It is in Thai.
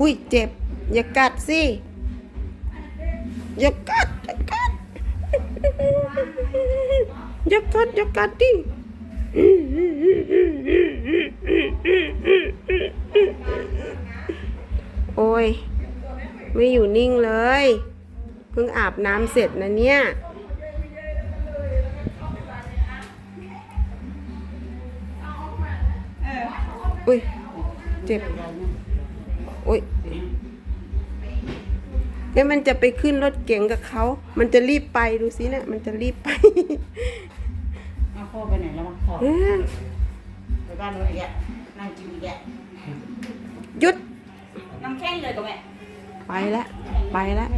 อุ้ยเจ็บ อย่ากัดสิ อย่ากัดอย่ากัดอย่ากัดอย่ากัดดิโอ้ย ไม่อยู่นิ่งเลย เพิ่งอาบน้ำเสร็จนะเนี่ยอุ้ย เจ็บ อุ้ยแล้วมันจะไปขึ้นรถเก๋งกับเขา มันจะรีบไปดูสิเนะี่ยมันจะรีบไปเอาพ่อไปไหนแล้ววะพ่อเอ้ยไปบ้านนู้นอีกแกนั่งกินอีกแกหยุด น้ำแข็งเลยกับแม่ ไปแล้ว ไปแล้ว